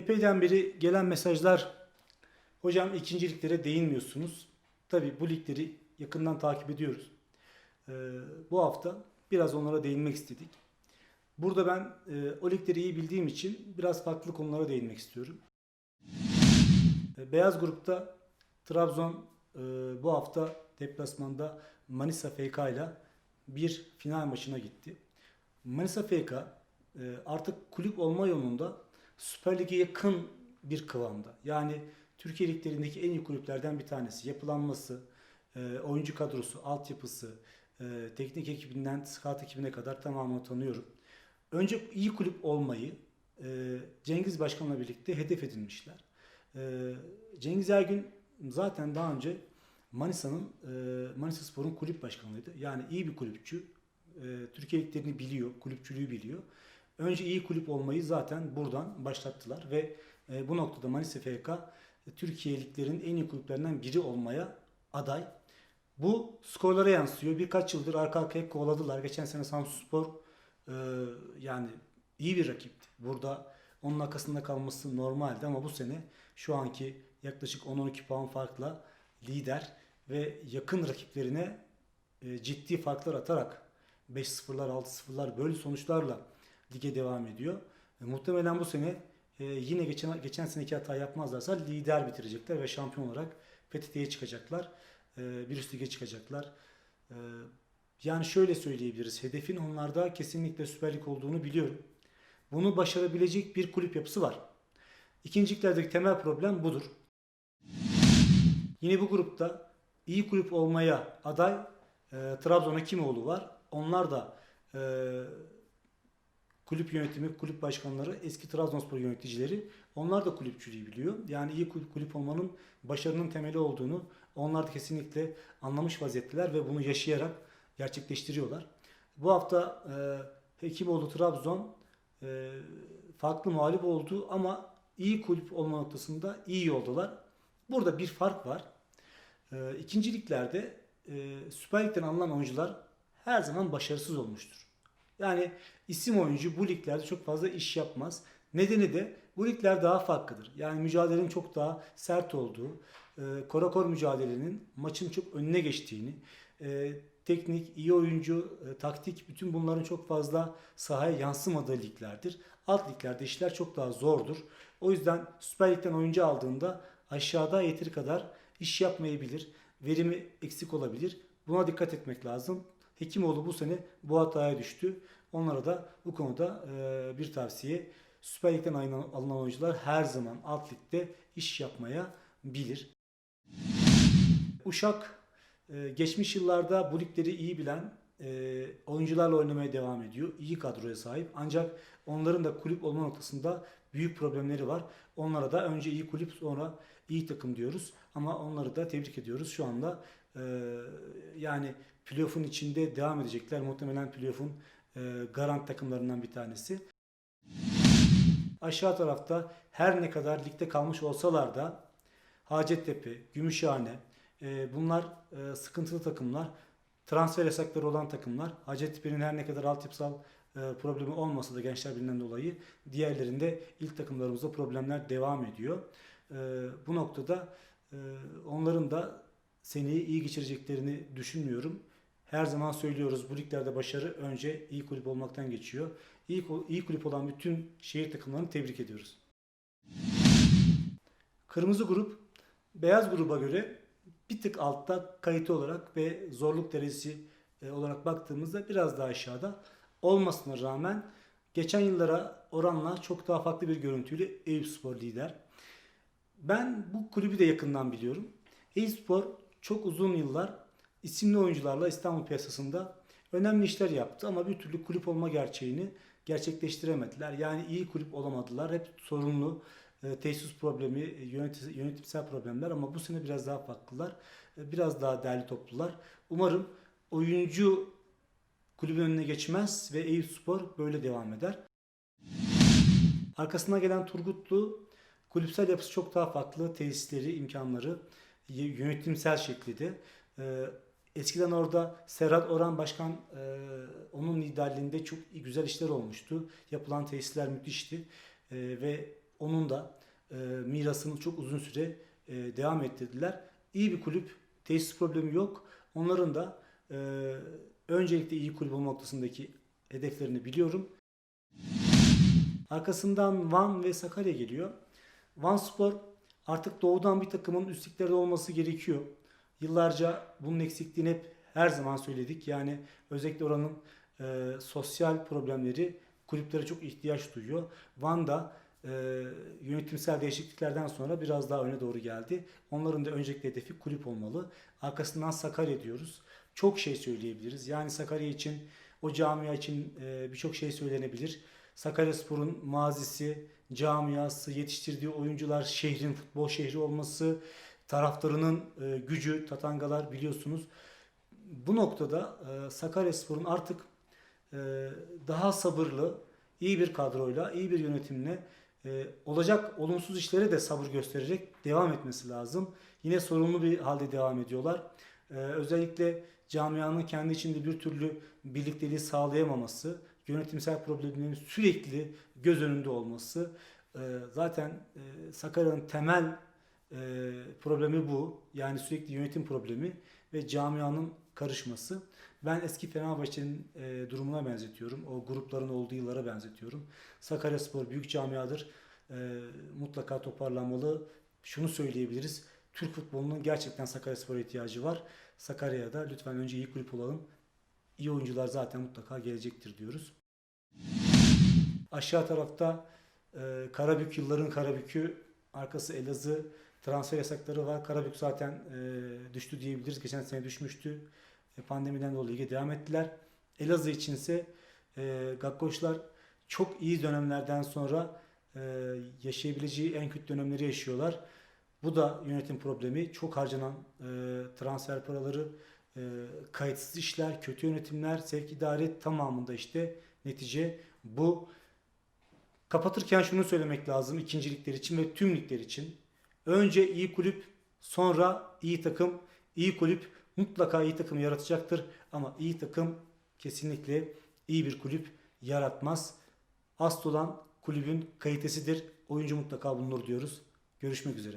Epeyden beri gelen mesajlar, hocam ikinci liglere değinmiyorsunuz. Tabii bu ligleri yakından takip ediyoruz. Ee, bu hafta biraz onlara değinmek istedik. Burada ben e, o ligleri iyi bildiğim için biraz farklı konulara değinmek istiyorum. E, Beyaz grupta Trabzon e, bu hafta deplasmanda Manisa FK ile bir final maçına gitti. Manisa FK e, artık kulüp olma yolunda Süper Lig'e yakın bir kıvamda. Yani Türkiye liglerindeki en iyi kulüplerden bir tanesi. Yapılanması, e, oyuncu kadrosu, altyapısı, e, teknik ekibinden scout ekibine kadar tamamını tanıyorum. Önce iyi kulüp olmayı e, Cengiz Başkan'la birlikte hedef edinmişler. Cengiz Ergün zaten daha önce Manisa'nın Manisa Spor'un kulüp başkanıydı. Yani iyi bir kulüpçü. Türkiye liglerini biliyor, kulüpçülüğü biliyor. Önce iyi kulüp olmayı zaten buradan başlattılar ve e, bu noktada Manisa FK e, Türkiye liglerinin en iyi kulüplerinden biri olmaya aday. Bu skorlara yansıyor. Birkaç yıldır arka arkaya kovaladılar. Geçen sene Samsunspor e, yani iyi bir rakipti. Burada onun arkasında kalması normaldi ama bu sene şu anki yaklaşık 10-12 puan farkla lider ve yakın rakiplerine e, ciddi farklar atarak 5-0'lar 6-0'lar böyle sonuçlarla lige devam ediyor. E, muhtemelen bu sene e, yine geçen geçen seneki hata yapmazlarsa lider bitirecekler ve şampiyon olarak PTT'ye çıkacaklar. E, bir üst lige çıkacaklar. E, yani şöyle söyleyebiliriz. Hedefin onlarda kesinlikle Süper Lig olduğunu biliyorum. Bunu başarabilecek bir kulüp yapısı var. İkinci liglerdeki temel problem budur. Yine bu grupta iyi kulüp olmaya aday e, Trabzon Hekimoğlu var. Onlar da e, kulüp yönetimi, kulüp başkanları, eski Trabzonspor yöneticileri onlar da kulüpçülüğü biliyor. Yani iyi kulüp, olmanın başarının temeli olduğunu onlar da kesinlikle anlamış vaziyetteler ve bunu yaşayarak gerçekleştiriyorlar. Bu hafta e, Hekimoğlu Trabzon e, farklı mağlup oldu ama iyi kulüp olma noktasında iyi yoldalar. Burada bir fark var. E, ikinci liglerde e, Süper Lig'den alınan oyuncular her zaman başarısız olmuştur. Yani isim oyuncu bu liglerde çok fazla iş yapmaz. Nedeni de bu ligler daha farklıdır. Yani mücadelenin çok daha sert olduğu, e, korakor mücadelenin maçın çok önüne geçtiğini, e, teknik, iyi oyuncu, e, taktik bütün bunların çok fazla sahaya yansımadığı liglerdir. Alt liglerde işler çok daha zordur. O yüzden Süper Lig'den oyuncu aldığında aşağıda yeteri kadar iş yapmayabilir. Verimi eksik olabilir. Buna dikkat etmek lazım. Hekimoğlu bu sene bu hataya düştü. Onlara da bu konuda e, bir tavsiye. Süper Lig'den alınan oyuncular her zaman alt ligde iş yapmaya bilir. Uşak e, geçmiş yıllarda bu ligleri iyi bilen e, oyuncularla oynamaya devam ediyor. İyi kadroya sahip. Ancak onların da kulüp olma noktasında büyük problemleri var. Onlara da önce iyi kulüp sonra iyi takım diyoruz. Ama onları da tebrik ediyoruz. Şu anda yani playoff'un içinde devam edecekler. Muhtemelen playoff'un e, garant takımlarından bir tanesi. Aşağı tarafta her ne kadar ligde kalmış olsalar da Hacettepe, Gümüşhane e, bunlar e, sıkıntılı takımlar. Transfer yasakları olan takımlar. Hacettepe'nin her ne kadar altyapısal e, problemi olmasa da Gençler Birliği'nden dolayı diğerlerinde ilk takımlarımızda problemler devam ediyor. E, bu noktada e, onların da seneyi iyi geçireceklerini düşünmüyorum. Her zaman söylüyoruz bu liglerde başarı önce iyi kulüp olmaktan geçiyor. İyi, iyi kulüp olan bütün şehir takımlarını tebrik ediyoruz. Kırmızı grup beyaz gruba göre bir tık altta kalite olarak ve zorluk derecesi e, olarak baktığımızda biraz daha aşağıda olmasına rağmen geçen yıllara oranla çok daha farklı bir görüntüyle Eyüpspor lider. Ben bu kulübü de yakından biliyorum. Eyüpspor çok uzun yıllar isimli oyuncularla İstanbul piyasasında önemli işler yaptı ama bir türlü kulüp olma gerçeğini gerçekleştiremediler. Yani iyi kulüp olamadılar. Hep sorunlu e, tesis problemi, yönetim, yönetimsel problemler ama bu sene biraz daha farklılar. E, biraz daha değerli toplular. Umarım oyuncu kulübün önüne geçmez ve Eyüpspor böyle devam eder. Arkasına gelen Turgutlu kulüpsel yapısı çok daha farklı. Tesisleri, imkanları yönetimsel şekilde. Eskiden orada Serhat Orhan Başkan e, onun liderliğinde çok güzel işler olmuştu. Yapılan tesisler müthişti. E, ve onun da e, mirasını çok uzun süre e, devam ettirdiler. İyi bir kulüp, tesis problemi yok. Onların da e, öncelikle iyi kulüp olma noktasındaki hedeflerini biliyorum. Arkasından Van ve Sakarya geliyor. Van Spor artık doğudan bir takımın üstlüklerde olması gerekiyor. Yıllarca bunun eksikliğini hep her zaman söyledik. Yani özellikle oranın e, sosyal problemleri kulüplere çok ihtiyaç duyuyor. Van da e, yönetimsel değişikliklerden sonra biraz daha öne doğru geldi. Onların da öncelikli hedefi kulüp olmalı. Arkasından Sakarya diyoruz. Çok şey söyleyebiliriz. Yani Sakarya için, o camia için e, birçok şey söylenebilir. Sakaryaspor'un mazisi, camiası, yetiştirdiği oyuncular, şehrin futbol şehri olması, taraftarının e, gücü, tatangalar biliyorsunuz. Bu noktada e, Sakaryaspor'un artık e, daha sabırlı, iyi bir kadroyla, iyi bir yönetimle e, olacak olumsuz işlere de sabır göstererek devam etmesi lazım. Yine sorumlu bir halde devam ediyorlar. E, özellikle camianın kendi içinde bir türlü birlikteliği sağlayamaması, yönetimsel problemlerin sürekli göz önünde olması, e, zaten e, Sakarya'nın temel e, problemi bu. Yani sürekli yönetim problemi ve camianın karışması. Ben eski Fenerbahçe'nin e, durumuna benzetiyorum. O grupların olduğu yıllara benzetiyorum. Sakaryaspor büyük camiadır. E, mutlaka toparlanmalı. Şunu söyleyebiliriz. Türk futbolunun gerçekten Sakaryaspor'a ihtiyacı var. Sakarya'da lütfen önce iyi kulüp olalım. İyi oyuncular zaten mutlaka gelecektir diyoruz. Aşağı tarafta e, Karabük yılların Karabük'ü arkası Elazığ transfer yasakları var. Karabük zaten e, düştü diyebiliriz. Geçen sene düşmüştü. E, pandemiden dolayı lige devam ettiler. Elazığ içinse e, Gakkoşlar çok iyi dönemlerden sonra e, yaşayabileceği en kötü dönemleri yaşıyorlar. Bu da yönetim problemi. Çok harcanan e, transfer paraları, e, kayıtsız işler, kötü yönetimler, sevk idare tamamında işte netice bu. Kapatırken şunu söylemek lazım ikincilikler için ve tüm ligler için. Önce iyi kulüp, sonra iyi takım. İyi kulüp mutlaka iyi takım yaratacaktır ama iyi takım kesinlikle iyi bir kulüp yaratmaz. Asıl olan kulübün kalitesidir. Oyuncu mutlaka bulunur diyoruz. Görüşmek üzere.